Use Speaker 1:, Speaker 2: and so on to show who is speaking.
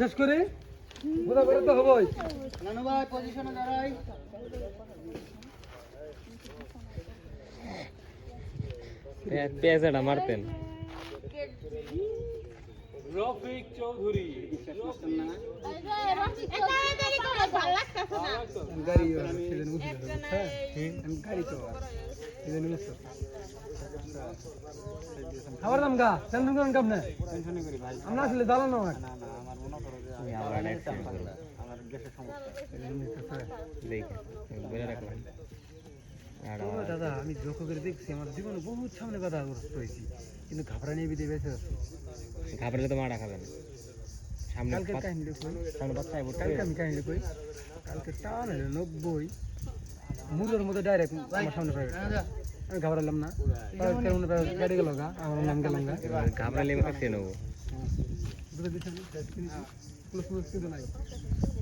Speaker 1: শেষ করে? বোঝা করে তো হবই।
Speaker 2: নানু ভাই পজিশনে দাঁড়াই।
Speaker 3: পেঁয়াজটা মারতেন
Speaker 1: রফিক চৌধুরী। খাবার দাম গা? টেনশন করেন কাপ না। আমরা আসলে জ্বালানো নয়
Speaker 2: না না আমার করো যে
Speaker 3: আমি আবার অ্যাক্সিডেন্ট করলাম
Speaker 2: আমার গ্যাসের সমস্যা।
Speaker 3: দেখে বলে রাখলাম। আর
Speaker 1: দাদা আমি লক্ষ্য করে দেখছি আমার জীবনে বহুত সামনে বাধা হয়েছি কিন্তু ঘাবড়া নিয়ে বিদে বেঁচে আছি।
Speaker 3: ঘাবড়ালে তো মারা খাবেন সামনে
Speaker 1: কালকের কাহিনী কই
Speaker 3: সামনে বাচ্চায় পড়তে
Speaker 1: কালকে আমি কাহিনী কই? কালকে টান হলো নব্বই। মধ্যে ডাইরেক্ট আমার সামনে প্রাইভেট আমি ঘাবড়ালাম না। গাড়ি গেল গা আমার নাম গেলাম গা।
Speaker 3: ঘাবড়ালে
Speaker 1: प्लस में बनाई।